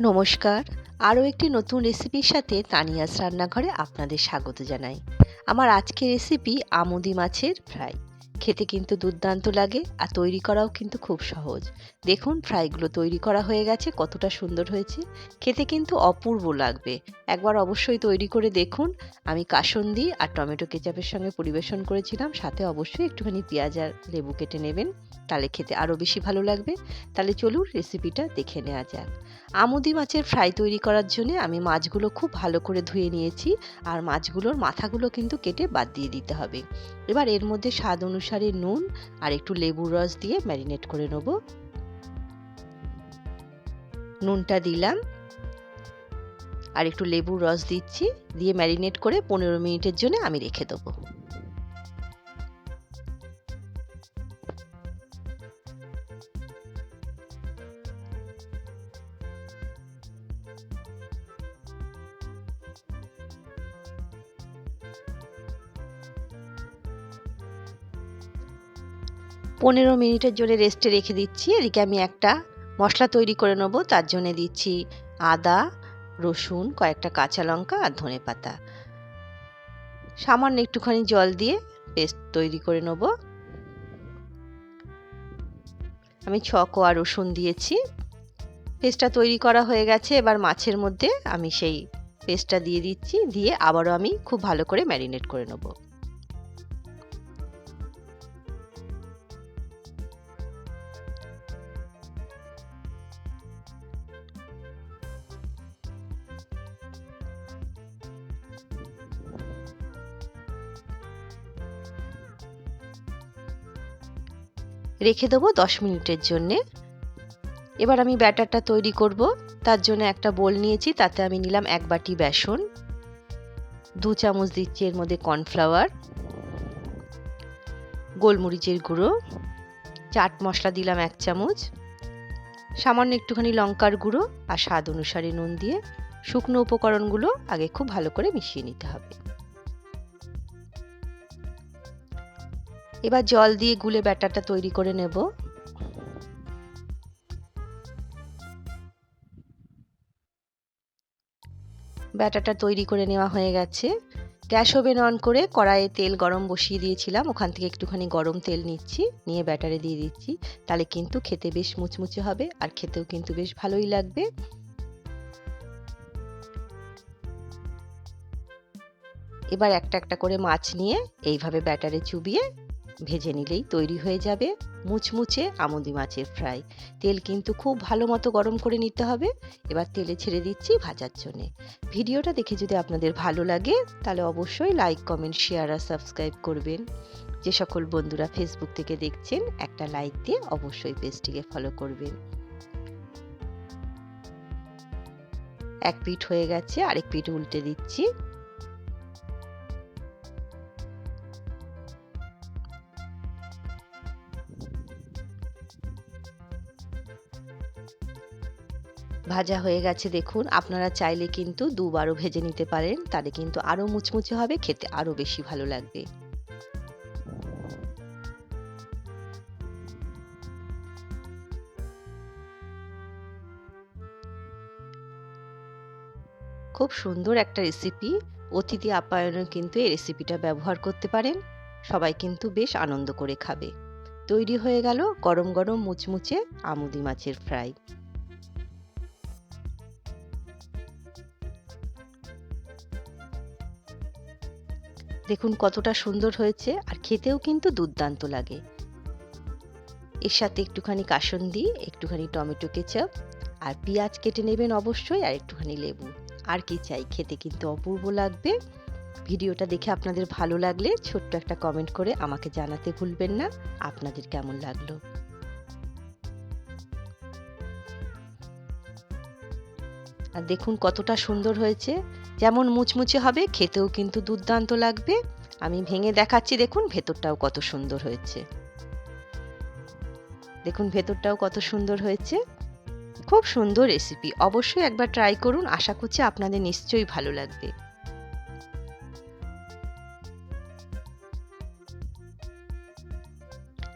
নমস্কার। আরও একটি নতুন রেসিপির সাথে তানিয়াস রান্নাঘরে আপনাদের স্বাগত জানাই। আমার আজকের রেসিপি আমুদি মাছের ফ্রাই। খেতে কিন্তু দুর্দান্ত লাগে আর তৈরি করাও কিন্তু খুব সহজ। দেখুন ফ্রাইগুলো তৈরি করা হয়ে গেছে, কতটা সুন্দর হয়েছে। খেতে কিন্তু অপূর্ব লাগবে। একবার অবশ্যই তৈরি করে দেখুন। আমি কাসন্দি আর টমেটো কেচাপের সঙ্গে পরিবেশন করেছিলাম, সাথে অবশ্যই একটুখানি পেঁয়াজ আর লেবু কেটে নেবেন। তাহলে খেতে আরও বেশি ভালো লাগবে। তাহলে চলুন রেসিপিটা দেখে নেওয়া যাক। আমুদি মাছের ফ্রাই তৈরি করার জন্য আমি মাছগুলো খুব ভালো করে ধুয়ে নিয়েছি আর মাছগুলোর মাথাগুলো কিন্তু কেটে বাদ দিয়ে দিতে হবে। এবার এর মধ্যে স্বাদ অনুসারে নুন আর একটু লেবুর রস দিয়ে ম্যারিনেট করে নেব। নুনটা দিলাম আর একটু লেবুর রস দিচ্ছি, দিয়ে ম্যারিনেট করে পনেরো মিনিটের জন্য আমি রেখে দেবো। পনেরো মিনিটের জন্য রেস্টে রেখে দিচ্ছি। এদিকে আমি একটা মশলা তৈরি করে নেব, তার জন্য দিচ্ছি আদা, রসুন, কয়েকটা কাঁচা লঙ্কা আর ধনে পাতা। সামান্য একটুখানি জল দিয়ে পেস্ট তৈরি করে নেব। আমি ছ কোয়া রসুন দিয়েছি। পেস্টটা তৈরি করা হয়ে গেছে, এবার মাছের মধ্যে আমি সেই পেস্টটা দিয়ে দিচ্ছি, দিয়ে আবারও আমি খুব ভালো করে ম্যারিনেট করে নেব। রেখে দেবো দশ মিনিটের জন্যে। এবার আমি ব্যাটারটা তৈরি করব। তার জন্য একটা বোল নিয়েছি, তাতে আমি নিলাম এক বাটি বেসন। দু চামচ দিচ্ছি এর মধ্যে কর্নফ্লাওয়ার, গোলমরিচের গুঁড়ো, চাট মশলা দিলাম এক চামচ, সামান্য একটুখানি লঙ্কার গুঁড়ো আর স্বাদ অনুসারে নুন দিয়ে। শুকনো উপকরণগুলো আগে খুব ভালো করে মিশিয়ে নিতে হবে। এবার জল দিয়ে গুলে ব্যাটারটা তৈরি করে নেব। ব্যাটারটা তৈরি করে নেওয়া হয়ে গেছে। গ্যাস ওভেন অন করে কড়াইয়ে তেল গরম বসিয়ে দিয়েছিলাম। ওখান থেকে একটুখানি গরম তেল নিচ্ছি, নিয়ে ব্যাটারে দিয়ে দিচ্ছি। তাহলে কিন্তু খেতে বেশ মুচমুচে হবে আর খেতেও কিন্তু বেশ ভালোই লাগবে। এবার একটা একটা করে মাছ নিয়ে এইভাবে ব্যাটারে চুবিয়ে ভেজে নিলেই তৈরি হয়ে যাবে মুচমুচে আমুদি মাছের ফ্রাই। তেল কিন্তু খুব ভালো মতো গরম করে নিতে হবে। এবার তেলে ছেড়ে দিচ্ছি ভাজার জন্যে। ভিডিওটা দেখে যদি আপনাদের ভালো লাগে, তাহলে অবশ্যই লাইক, কমেন্ট, শেয়ার আর সাবস্ক্রাইব করবেন। যে সকল বন্ধুরা ফেসবুক থেকে দেখছেন, একটা লাইক দিয়ে অবশ্যই পেজটিকে ফলো করবেন। এক পিঠ হয়ে গেছে, আরেক পিঠ উল্টে দিচ্ছি। ভাজা হয়ে গেছে, দেখুন। আপনারা চাইলে কিন্তু দুবারও ভেজে নিতে পারেন। তাহলে কিন্তু আরও মুচমুচে হবে, খেতে আরও বেশি ভালো লাগবে। খুব সুন্দর একটা রেসিপি অতিথি আপ্যায়নে কিন্তু এই রেসিপিটা ব্যবহার করতে পারেন। সবাই কিন্তু বেশ আনন্দ করে খাবে। তৈরি হয়ে গেল গরম গরম মুচমুচে আমুদি মাছের ফ্রাই দেখুন কতটা সুন্দর হয়েছে আর খেতেও কিন্তু দুর্দান্ত লাগে। এর সাথে একটুখানি কাসন্দি একটুখানি টমেটো কেচাপ আর পেঁয়াজ কেটে নেবেন অবশ্যই আর একটুখানি লেবু। আর কি চাই, খেতে কিন্তু অপূর্ব লাগবে। ভিডিওটা দেখে আপনাদের ভালো লাগলে ছোট্ট একটা কমেন্ট করে আমাকে জানাতে ভুলবেন না। আপনাদের কেমন লাগল? আর দেখুন কতটা সুন্দর হয়েছে। যেমন মুচমুচে হবে, খেতেও কিন্তু দুর্দান্ত লাগবে। আমি ভেঙে দেখাচ্ছি, দেখুন ভেতরটাও কত সুন্দর হয়েছে। দেখুন ভেতরটাও কত সুন্দর হয়েছে। খুব সুন্দর রেসিপি অবশ্যই একবার ট্রাই করুন। আশা করছি আপনাদের নিশ্চয়ই ভালো লাগবে।